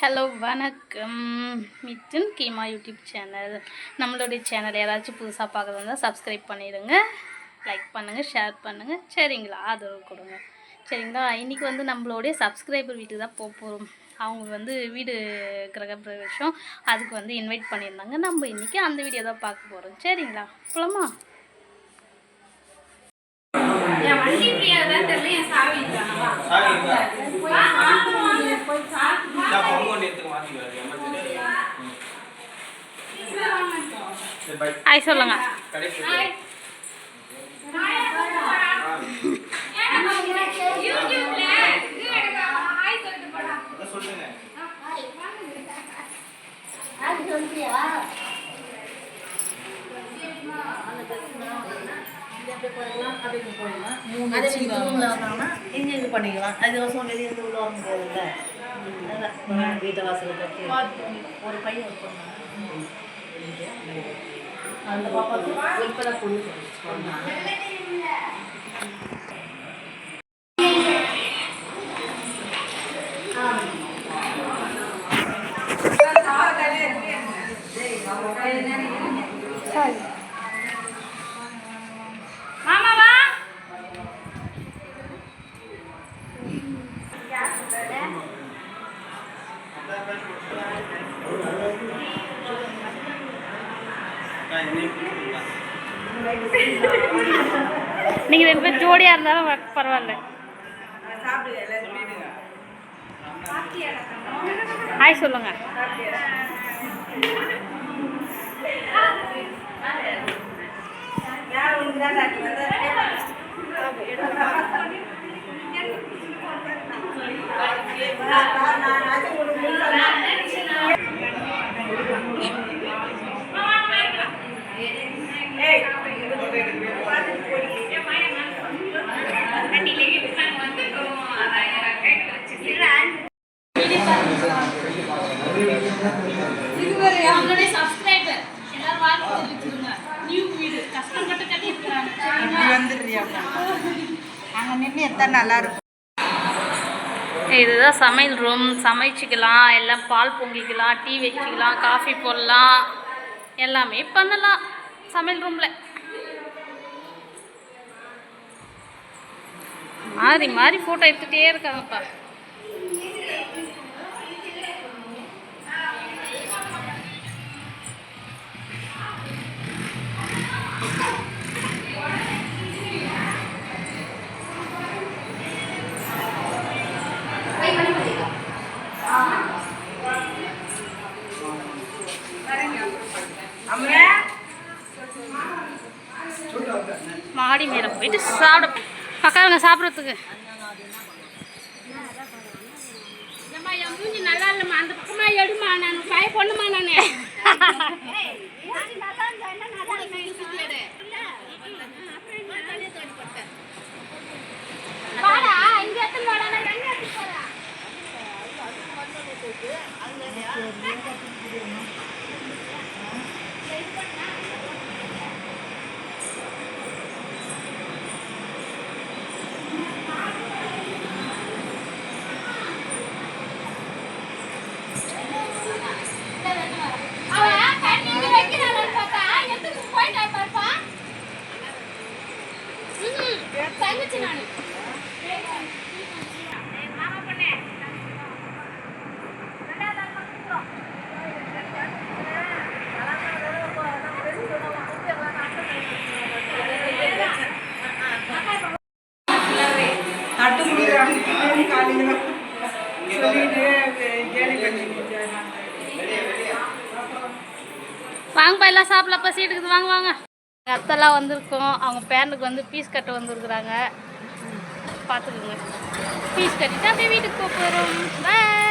Hello வணக்கம். Mithun Keema YouTube channel. நம்மளுடைய channel யாராச்சும் புதுசாக பார்க்குறதா சப்ஸ்கிரைப் பண்ணிடுங்க. லைக் பண்ணுங்கள் ஷேர் பண்ணுங்கள் சரிங்களா? ஆதரவு கொடுங்க. சரிங்களா? இன்றைக்கி வந்து நம்மளுடைய சப்ஸ்கிரைபர் வீட்டுக்கு தான் போக போகிறோம் அவங்க வந்து வீடு கிரகப்பிரவேசம். அதுக்கு வந்து இன்வைட் பண்ணியிருந்தாங்க. நம்ம இன்றைக்கி அந்த வீடியோ தான் பார்க்க போகிறோம் சரிங்களா? போலாமா? என் வண்டி தான் தெரியல என் சாவி நான் பொங்க ஒண்ணு எடுத்துக்க மாத்திக்கிறேன். எமர்ஜென்சி. ஹாய் சொல்லுங்கள் கடைக்கு ஹாய். யூடியூப்ல இது எடுக்க ஹாய் சொல்லிட்டு போடா. அதான் சொல்லுங்க. அதே இது பண்ணிக்கலாம் அது வருஷம் வெளியே இருந்து உள்ள வர முடியாதுல்ல வீட்டு வாசல் கட்டி ஒரு பையன் ஒரு பொண்ணு அந்த பாப்பாவுக்கு நீங்கள் ரெண்டு பேர் ஜோடியாக இருந்தாலும் பரவாயில்ல. ஹாய் சொல்லுங்கள் இதுவரை அவங்களுடைய சப்ஸ்கிரைபர் எல்லாரும் வாழ்த்து தெரிவிச்சிருங்க நியூ வீடு கஷ்டப்பட்டு கட்டி இருக்கிறாங்க அங்கே நின்று எத்தனை நல்லா இருக்கும் இதுதான் சமையல் ரூம் சமைச்சிக்கலாம் எல்லாம் பால் பொங்கிக்கலாம் டீ வச்சுக்கலாம் காஃபி போடலாம். எல்லாமே பண்ணலாம். சமையல் ரூமில் மாறி மாறி ஃபோட்டோ எடுத்துகிட்டே இருக்காங்கப்பா. மாடி மேலே போயிட்டு சாப்பிட பக்காவங்க சாப்பிட்றதுக்கு. என் நல்லா இல்லைம்மா. அந்த பக்கமா எடுமா நான். கை பொண்ணுமா நான். வாடா இங்க வாங்கப்பா எல்லாம் சாப்பிடலாம். பசி எடுக்குது வாங்க வாங்க. எங்கள் அத்தெல்லாம் வந்திருக்கோம். அவங்க பேரனுக்கு வந்து பீஸ் கட்ட வந்திருக்குறாங்க. பார்த்துக்குங்க. பீஸ் கட்டிட்டு அப்படியே வீட்டுக்கு போக போகிறோம் பாய்